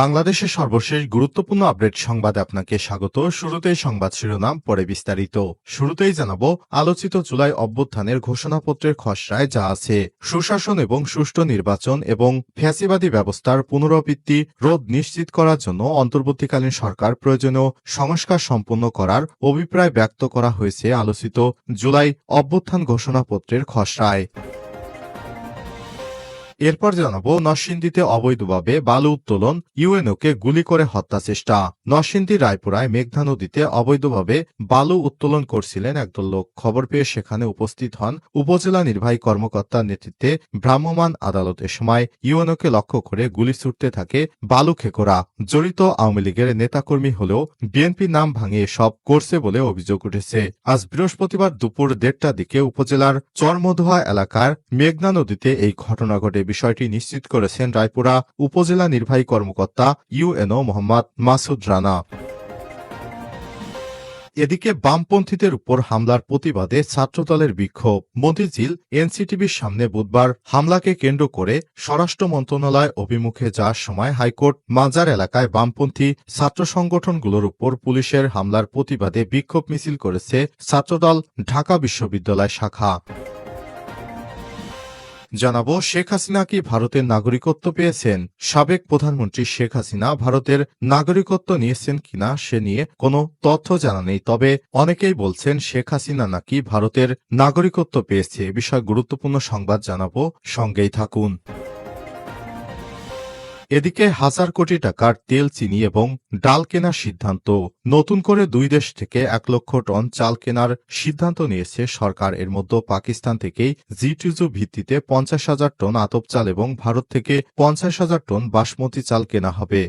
বাংলাদেশের সর্বশেষ গুরুত্বপূর্ণ আপডেট সংবাদে আপনাকে স্বাগত। শুরুতেই সংবাদ শিরোনাম, পরে বিস্তারিত। শুরুতেই জানাব, আলোচিত জুলাই অভ্যুত্থানের ঘোষণাপত্রের খসড়ায় যা আছে, সুশাসন এবং সুষ্ঠু নির্বাচন এবং ফ্যাসিবাদী ব্যবস্থার পুনরাবৃত্তি, রোধ নিশ্চিত করার জন্য অন্তর্বর্তীকালীন সরকার প্রয়োজনীয় সংস্কার সম্পন্ন করার অভিপ্রায় ব্যক্ত করা হয়েছে আলোচিত জুলাই অভ্যুত্থান ঘোষণাপত্রের খসড়ায়। এরপর জানাব, নরসিংদীতে অবৈধভাবে বালু উত্তোলন, ইউএনওকে গুলি করে হত্যা চেষ্টা। নরসিংদী রায়পুরায় মেঘনা নদীতে অবৈধভাবে বালু উত্তোলন করছিলেন একদল লোক। খবর পেয়ে সেখানে উপস্থিত হন উপজেলা নির্বাহী কর্মকর্তার নেতৃত্বে ভ্রাম্যমাণ আদালত। এ সময় ইউএনওকে লক্ষ্য করে গুলি ছুটতে থাকে বালু খেকোরা। জড়িত আওয়ামী লীগের নেতাকর্মী হলেও বিএনপি নাম ভাঙিয়ে সব করছে বলে অভিযোগ উঠেছে। আজ বৃহস্পতিবার দুপুর দেড়টার দিকে উপজেলার চরমধুয়া এলাকার মেঘনা নদীতে এই ঘটনা ঘটে। বিষয়টি নিশ্চিত করেছেন রায়পুরা উপজেলা নির্বাহী কর্মকর্তা ইউএনও মোহাম্মদ মাসুদ রানা। এদিকে বামপন্থীদের উপর হামলার প্রতিবাদে ছাত্রদলের বিক্ষোভ। মতিঝিল এনসিটিভির সামনে বুধবার হামলাকে কেন্দ্র করে স্বরাষ্ট্র মন্ত্রণালয় অভিমুখে যাওয়ার সময় হাইকোর্ট মাজার এলাকায় বামপন্থী ছাত্র সংগঠনগুলোর উপর পুলিশের হামলার প্রতিবাদে বিক্ষোভ মিছিল করেছে ছাত্রদল ঢাকা বিশ্ববিদ্যালয় শাখা। জানাব, শেখ হাসিনা কি ভারতের নাগরিকত্ব পেয়েছেন? সাবেক প্রধানমন্ত্রী শেখ হাসিনা ভারতের নাগরিকত্ব নিয়েছেন কিনা সে নিয়ে কোনো তথ্য জানা নেই। তবে অনেকেই বলছেন, শেখ হাসিনা নাকি ভারতের নাগরিকত্ব পেয়েছে। এ বিষয়ে গুরুত্বপূর্ণ সংবাদ জানাব। সঙ্গেই থাকুন। এদিকে হাজার কোটি টাকার তেল, চিনি এবং ডাল কেনার সিদ্ধান্ত। নতুন করে দুই দেশ থেকে এক লক্ষ টন চাল কেনার সিদ্ধান্ত নিয়েছে সরকার। এর মধ্যে পাকিস্তান থেকেই জিটিজু ভিত্তিতে পঞ্চাশ হাজার টন আতপ চাল এবং ভারত থেকে পঞ্চাশ হাজার টন বাসমতি চাল কেনা হবে।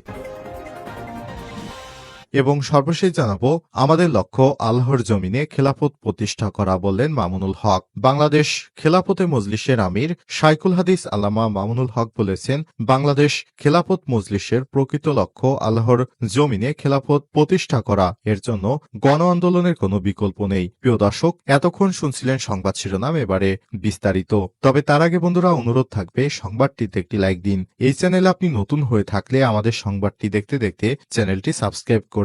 এবং সর্বশেষ জানাব, আমাদের লক্ষ্য আল্লাহর জমিনে খেলাফত প্রতিষ্ঠা করা বললেন মামুনুল হক। বাংলাদেশ খেলাফতে মজলিসের আমির শাইকুল হাদিস আল্লামা মামুনুল হক বলেছেন, বাংলাদেশ খেলাফত মজলিসের প্রকৃত লক্ষ্য আল্লাহর জমিনে খেলাফত প্রতিষ্ঠা করা। এর জন্য গণ আন্দোলনের কোনো বিকল্প নেই। প্রিয় দর্শক, এতক্ষণ শুনছিলেন সংবাদ শিরোনাম, এবারে বিস্তারিত। তবে তার আগে বন্ধুরা, অনুরোধ থাকবে, সংবাদটিতে একটি লাইক দিন। এই চ্যানেলে আপনি নতুন হয়ে থাকলে আমাদের সংবাদটি দেখতে দেখতে চ্যানেলটি সাবস্ক্রাইব করে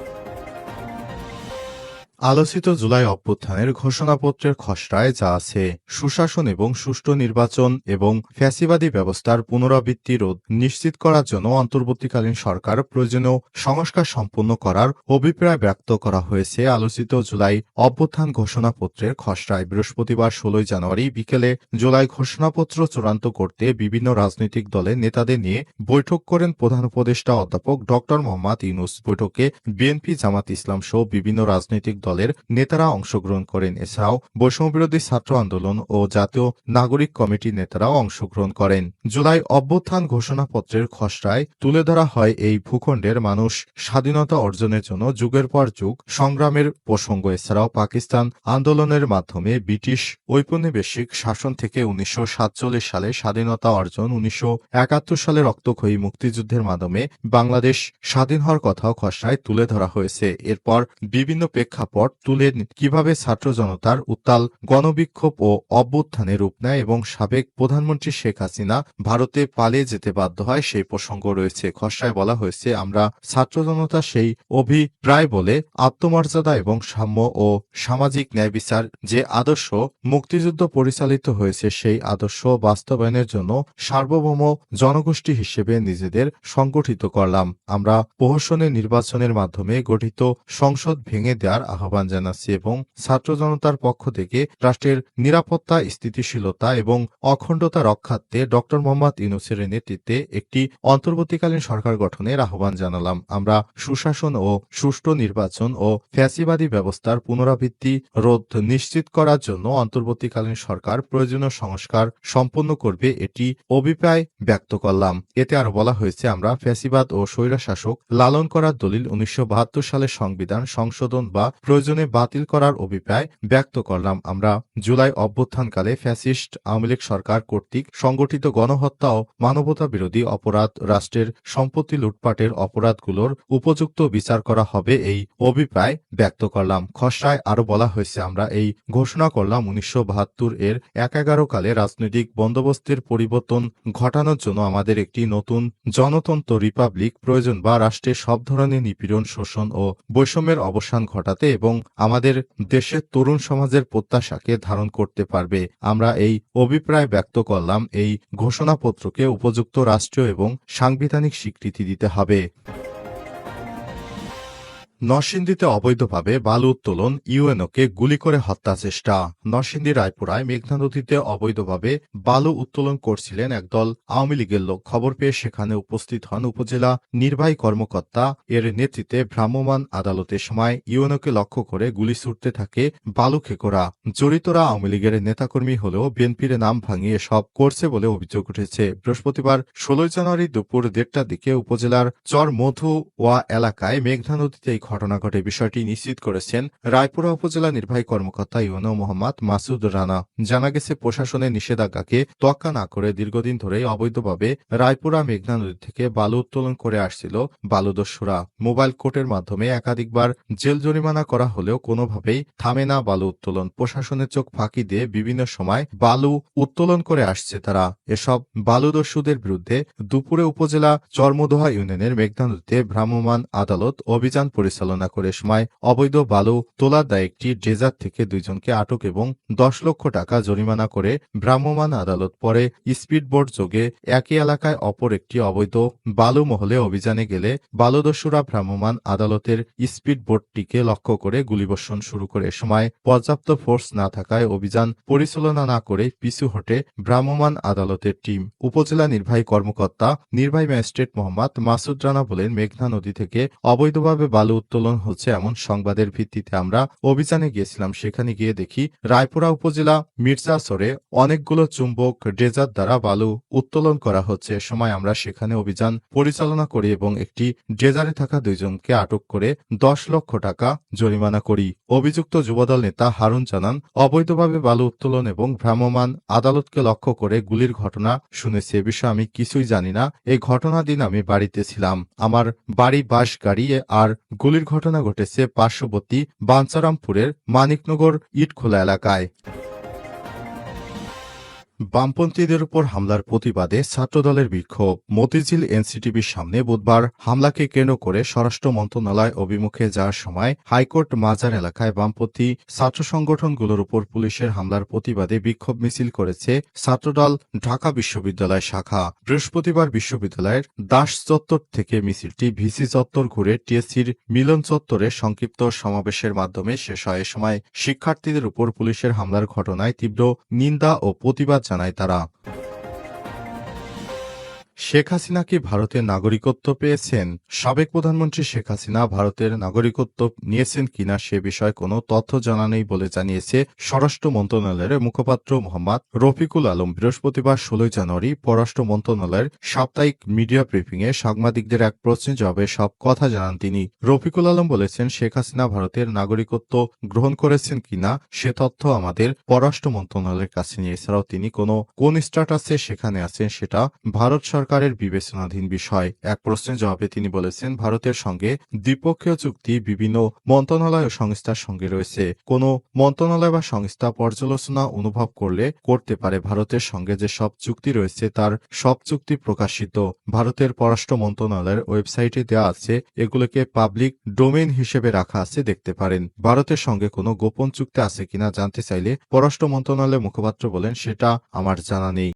আলোচিত জুলাই অভ্যুত্থানের ঘোষণাপত্রের খসড়ায় যা আছে, সুশাসন এবং সুষ্ঠু নির্বাচন এবং ফ্যাসিবাদী ব্যবস্থার পুনরাবৃত্তি রোধ নিশ্চিত করার জন্য অন্তর্বর্তীকালীন সরকার প্রয়োজনীয় সংস্কার সম্পন্ন করার অভিপ্রায় ব্যক্ত করা হয়েছে, আলোচিত জুলাই অভ্যুত্থান ঘোষণাপত্রের খসড়ায় বৃহস্পতিবার ষোলোই জানুয়ারি বিকেলে জুলাই ঘোষণাপত্র চূড়ান্ত করতে বিভিন্ন রাজনৈতিক দলের নেতাদের নিয়ে বৈঠক করেন প্রধান উপদেষ্টা অধ্যাপক ড মোহাম্মদ ইউনুস। বৈঠকে বিএনপি জামাত ইসলাম সহ বিভিন্ন রাজনৈতিক দল দলের নেতারা অংশগ্রহণ করেন। এছাড়াও বৈষম্যবিরোধী ছাত্র আন্দোলন ও জাতীয় নাগরিক কমিটির নেতারাও অংশগ্রহণ করেন। জুলাই অভ্যুত্থান ঘোষণাপত্রের খসড়ায় তুলে ধরা হয় এই ভূখণ্ডের মানুষ স্বাধীনতা অর্জনের জন্য যুগের পর যুগ সংগ্রামের প্রসঙ্গ। এছাড়াও পাকিস্তান আন্দোলনের মাধ্যমে ব্রিটিশ ঔপনিবেশিক শাসন থেকে উনিশশো সাতচল্লিশ সালে স্বাধীনতা অর্জন, উনিশশো একাত্তর সালে রক্তক্ষয়ী মুক্তিযুদ্ধের মাধ্যমে বাংলাদেশ স্বাধীন হওয়ার কথাও খসড়ায় তুলে ধরা হয়েছে। এরপর বিভিন্ন প্রেক্ষাপট প্রেক্ষাপট তুলে কীভাবে ছাত্র জনতার উত্তাল, গণবিক্ষোভ ও অভ্যুত্থানে রূপ নেয় এবং সাবেক প্রধানমন্ত্রী শেখ হাসিনা ভারতে পালিয়ে যেতে বাধ্য হয় সেই প্রসঙ্গ রয়েছে। খসড়ায় বলা হয়েছে, আমরা ছাত্র জনতা সেই অভিপ্রায় বলে আত্মমর্যাদা এবং সাম্য ও সামাজিক ন্যায় বিচার যে আদর্শ মুক্তিযুদ্ধ পরিচালিত হয়েছে সেই আদর্শ বাস্তবায়নের জন্য সার্বভৌম জনগোষ্ঠী হিসেবে নিজেদের সংগঠিত করলাম। আমরা প্রহসনের নির্বাচনের মাধ্যমে গঠিত সংসদ ভেঙে দেওয়ার আহ্বান আহ্বান জানাচ্ছি এবং ছাত্র জনতার পক্ষ থেকে রাষ্ট্রের নিরাপত্তা, স্থিতিশীলতা এবং অখণ্ডতা রক্ষার্থে ড মোহাম্মদ ইউনুসের নেতৃত্বে একটি অন্তর্বর্তীকালীন সরকার গঠনের আহ্বান জানালাম। আমরা সুশাসন ও সুষ্ঠু নির্বাচন ও ফ্যাসিবাদী ব্যবস্থার পুনরাবৃত্তি রোধ নিশ্চিত করার জন্য অন্তর্বর্তীকালীন সরকার প্রয়োজনীয় সংস্কার সম্পন্ন করবে এটি অভিপ্রায় ব্যক্ত করলাম। এতে আরও বলা হয়েছে, আমরা ফ্যাসিবাদ ও স্বৈরাশাসক লালন করার দলিল উনিশশো বাহাত্তর সালের সংবিধান সংশোধন বা প্রয়োজনে বাতিল করার অভিপ্রায় ব্যক্ত করলাম। আমরা জুলাই অভ্যুত্থানকালে ফ্যাসিস্ট আওয়ামী লীগ সরকার কর্তৃক সংগঠিত গণহত্যা ও মানবতা বিরোধী অপরাধ রাষ্ট্রের সম্পত্তি লুটপাটের অপরাধগুলোর উপযুক্ত বিচার করা হবে এই অভিপ্রায় ব্যক্ত করলাম। খসড়ায় আরও বলা হয়েছে, আমরা এই ঘোষণা করলাম উনিশশো বাহাত্তর এর এক এগারো কালে রাজনৈতিক বন্দোবস্তের পরিবর্তন ঘটানোর জন্য আমাদের একটি নতুন জনতন্ত্র রিপাবলিক প্রয়োজন বা রাষ্ট্রের সব ধরনের নিপীড়ন, শোষণ ও বৈষম্যের অবসান ঘটাতে এবং আমাদের দেশের তরুণ সমাজের প্রত্যাশাকে ধারণ করতে পারবে। আমরা এই অভিপ্রায় ব্যক্ত করলাম, এই ঘোষণাপত্রকে উপযুক্ত রাষ্ট্রীয় এবং সাংবিধানিক স্বীকৃতি দিতে হবে। নরসিংদীতে অবৈধভাবে বালু উত্তোলন, ইউএনওকে গুলি করে হত্যা চেষ্টা। নরসিংদী রায়পুরায় মেঘনা নদীতে অবৈধভাবে বালু উত্তোলন করছিলেন একদল আওয়ামী লীগের লোক। খবর পেয়ে সেখানে উপস্থিত হন উপজেলা নির্বাহী কর্মকর্তা। এর নেতৃত্বে ভ্রাম্যমাণ আদালতের সময় ইউএনওকে লক্ষ্য করে গুলি ছুটতে থাকে বালু খেকোরা। জড়িতরা আওয়ামী লীগের নেতাকর্মী হলেও বিএনপির নাম ভাঙিয়ে সব করছে বলে অভিযোগ উঠেছে। বৃহস্পতিবার ষোলোই জানুয়ারি দুপুর দেড়টার দিকে উপজেলার চর মধু ওয়া এলাকায় মেঘনা নদীতে এই ঘটনা ঘটে বিষয়টি নিশ্চিত করেছেন রায়পুরা উপজেলা নির্বাহী কর্মকর্তা ইউনো মোহাম্মদ মাসুদ রানা। জানা গেছে, প্রশাসনের নিষেধাজ্ঞাকে তোয়াক্কা না করে দীর্ঘদিন ধরেই অবৈধভাবে রায়পুরা মেঘনা নদী থেকে বালু উত্তোলন করে আসছিল বালুদস্যুরা। মোবাইল কোর্টের মাধ্যমে একাধিকবার জেল জরিমানা করা হলেও কোনোভাবেই থামে না বালু উত্তোলন। প্রশাসনের চোখ ফাঁকি দিয়ে বিভিন্ন সময় বালু উত্তোলন করে আসছে তারা। এসব বালুদস্যুদের বিরুদ্ধে দুপুরে উপজেলা চর্মদোহা ইউনিয়নের মেঘনা নদীতে ভ্রাম্যমাণ আদালত অভিযান পরিচালনা করে সময় অবৈধ বালু তোলার দায়ে একটি ড্রেজার থেকে দুইজনকে আটক এবং দশ লক্ষ টাকা জরিমানা করে ভ্রাম্যমাণ আদালত পরে স্পিডবোট যোগে একই এলাকায় অপর একটি অবৈধ বালু মহলে অভিযানে গেলে বালুদস্যুরা ভ্রাম্যমাণ আদালতের স্পিডবোটটিকে লক্ষ্য করে গুলিবর্ষণ শুরু করে। সময় পর্যাপ্ত ফোর্স না থাকায় অভিযান পরিচালনা না করে পিছু হটে ভ্রাম্যমাণ আদালতের টিম। উপজেলা নির্বাহী কর্মকর্তা, নির্বাহী ম্যাজিস্ট্রেট মোহাম্মদ মাসুদ রানা বলেন, মেঘনা নদী থেকে অবৈধভাবে বালু উত্তোলন হচ্ছে এমন সংবাদের ভিত্তিতে আমরা অভিযানে গিয়েছিলাম। সেখানে গিয়ে দেখি রায়পুরা উপজেলা মির্জাসরে অনেকগুলো চুম্বক ড্রেজার দ্বারা বালু উত্তোলন করা হচ্ছে। সময় আমরা সেখানে অভিযান পরিচালনা করি এবং একটি ড্রেজারে থাকা দুইজনকে আটক করে দশ লক্ষ টাকা জরিমানা করি। অভিযুক্ত যুবদল নেতা হারুন জানান, অবৈধভাবে বালু উত্তোলন এবং ভ্রাম্যমান আদালতকে লক্ষ্য করে গুলির ঘটনা শুনেছি। এ বিষয়ে আমি কিছুই জানি না। এই ঘটনা দিন আমি বাড়িতে ছিলাম। আমার বাড়ি বাস গাড়ি আর গুলির ঘটনা ঘটেছে পার্শ্ববর্তী বাঞ্চারামপুরের মানিকনগর ইটখোলা এলাকায়। বামপন্থীদের উপর হামলার প্রতিবাদে ছাত্রদলের বিক্ষোভ। মতিঝিল এনসিটিভির সামনে বুধবার হামলাকে কেন্দ্র করে স্বরাষ্ট্র মন্ত্রণালয় অভিমুখে যাওয়ার সময় হাইকোর্ট মাজার এলাকায় বামপন্থী ছাত্র সংগঠনগুলোর উপর পুলিশের হামলার প্রতিবাদে বিক্ষোভ মিছিল করেছে ছাত্রদল ঢাকা বিশ্ববিদ্যালয় শাখা। বৃহস্পতিবার বিশ্ববিদ্যালয়ের দাস চত্বর থেকে মিছিলটি ভিসি চত্বর ঘুরে টিএসসির মিলন চত্বরে সংক্ষিপ্ত সমাবেশের মাধ্যমে শেষ হয়। এ সময় শিক্ষার্থীদের উপর পুলিশের হামলার ঘটনায় তীব্র নিন্দা ও প্রতিবাদ জানায় তারা শেখ হাসিনা কি ভারতের নাগরিকত্ব পেয়েছেন? সাবেক প্রধানমন্ত্রী শেখ হাসিনা ভারতের নাগরিকত্ব নিয়েছেন কিনা সে বিষয়ে কোনো তথ্য জানা নেই বলে জানিয়েছে স্বরাষ্ট্র মন্ত্রণালয়ের মুখপাত্র মোহাম্মদ রফিকুল আলম। বৃহস্পতিবার ষোলোই জানুয়ারি পররাষ্ট্র মন্ত্রণালয়ের সাপ্তাহিক মিডিয়া ব্রিফিংয়ে সাংবাদিকদের এক প্রশ্নের জবাবে সব কথা জানান তিনি। রফিকুল আলম বলেছেন, শেখ হাসিনা ভারতের নাগরিকত্ব গ্রহণ করেছেন কিনা সে তথ্য আমাদের পররাষ্ট্র মন্ত্রণালয়ের কাছে নিয়ে এছাড়াও তিনি কোনো কোন স্ট্যাটাসে সেখানে আছেন সেটা ভারত সরকার সরকারের বিবেচনাধীন বিষয়। এক প্রশ্নের জবাবে তিনি বলেছেন, ভারতের সঙ্গে দ্বিপক্ষীয় চুক্তি বিভিন্ন মন্ত্রণালয় ও সংস্থার সঙ্গে রয়েছে। কোনো মন্ত্রণালয় বা সংস্থা পর্যালোচনা অনুভব করলে করতে পারে। ভারতের সঙ্গে যে সব চুক্তি রয়েছে, তার সব চুক্তি প্রকাশিত। ভারতের পররাষ্ট্র মন্ত্রণালয়ের ওয়েবসাইটে দেওয়া আছে, এগুলোকে পাবলিক ডোমেইন হিসেবে রাখা আছে, দেখতে পারেন। ভারতের সঙ্গে কোনো গোপন চুক্তি আছে কিনা জানতে চাইলে পররাষ্ট্র মন্ত্রণালয়ের মুখপাত্র বলেন, সেটা আমার জানা নেই।